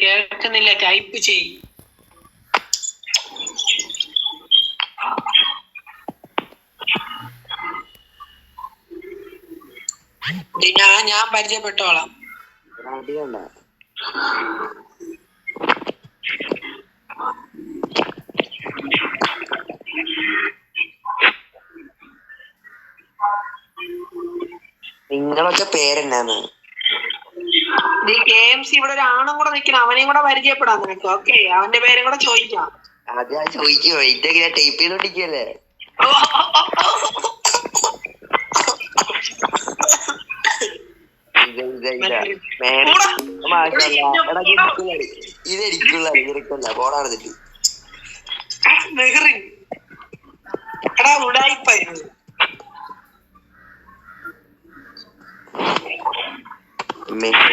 കേൾക്കുന്നില്ല. ടൈപ്പ് ചെയ് ഞാൻ ഞാൻ പരിചയപ്പെട്ടോളാം. നിങ്ങളൊക്കെ പേരെന്നാന്ന് നീ കെ എം സി ഇവിടെ ഒരാണും കൂടെ നിൽക്കണം അവനെയും കൂടെ പരിചയപ്പെടാൻ നിനക്ക് ഓക്കെ അവന്റെ പേരും കൂടെ ചോദിക്കാം അത് ചോദിക്കോ ഞാൻ ടൈപ്പ് ചെയ്തോണ്ടിരിക്കല്ലേ ഇതെനിക്കുള്ള ഇത് ഇതാ. മേഡം മാഷല്ലാ.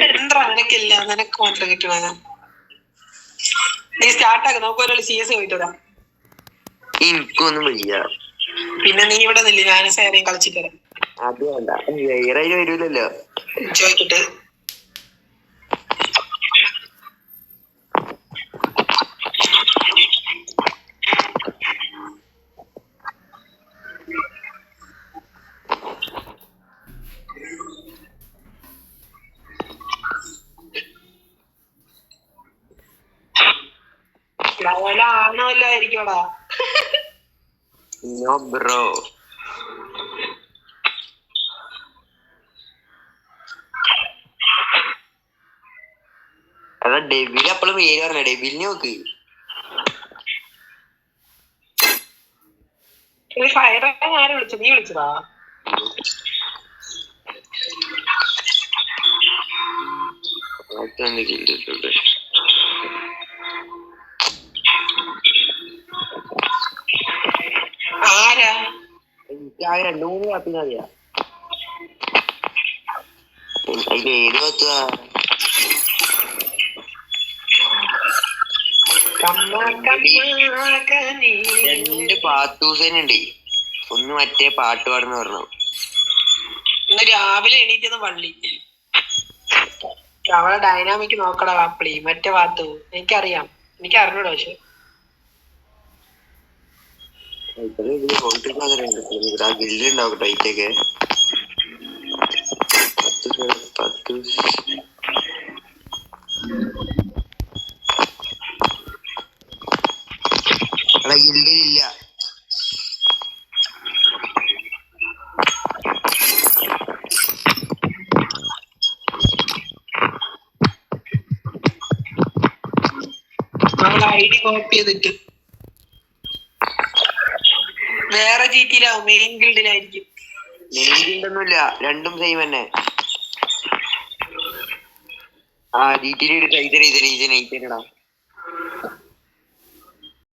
എന്താ നിനക്കില്ല നിനക്ക് മാത്രം നീ സ്റ്റാർട്ടാക്ക് നമുക്ക് ഒരാൾ സി എസ് പോയിട്ട് വരാം. എനിക്കൊന്നും വയ്യ. പിന്നെ നീ ഇവിടെ നില്ല. ഞാൻ സാരെയും കളിച്ചിട്ട് വരാം. അത് വേണ്ട. വരൂലല്ലോ. ചോദിക്കട്ടെ. വല്ല ആണോ വല്ല നോ ബ്രോ അതാ ഡെബിൽ അപ്പോഴും പേര് പറഞ്ഞ? ഡെബിലിനെ നോക്ക്. ആരെ വിളിച്ചു? നീ വിളിച്ചതാ? ആകെ രണ്ടു മൂന്ന് കാപ്പി മതിയാ അതിൽ ഏത് കനി. രണ്ട് പാത്തൂസനുണ്ട്. ഒന്ന് മറ്റേ പാട്ട് പാടുന്ന പറഞ്ഞു ഇന്ന് രാവിലെ എണീറ്റത് വള്ളി. അവളെ ഡൈനാമിക് നോക്കടാ വാപ്പിളി. മറ്റേ വാത്തു എനിക്കറിയാം. എനിക്ക് അറിഞ്ഞൂടാ പക്ഷെ. ഗില്ല് ഉണ്ടാവട്ടെ അതിറ്റൊക്കെ പത്ത് പത്ത് എടാ ഗില്ലിലില്ല അവളെ ഐ ഡി കോപ്പി ചെയ്തിട്ട് വേറെ ചീറ്റിയിലാവും. മെയിൻ ഗിൽഡിലായിരിക്കും മെയിൻ ഗിൽഡൊന്നുമില്ല രണ്ടും സെയിം തന്നെ. ആ ജീറ്റിയിൽ എടുക്കാം ഇത് ഇത് ഇത് ഇടാം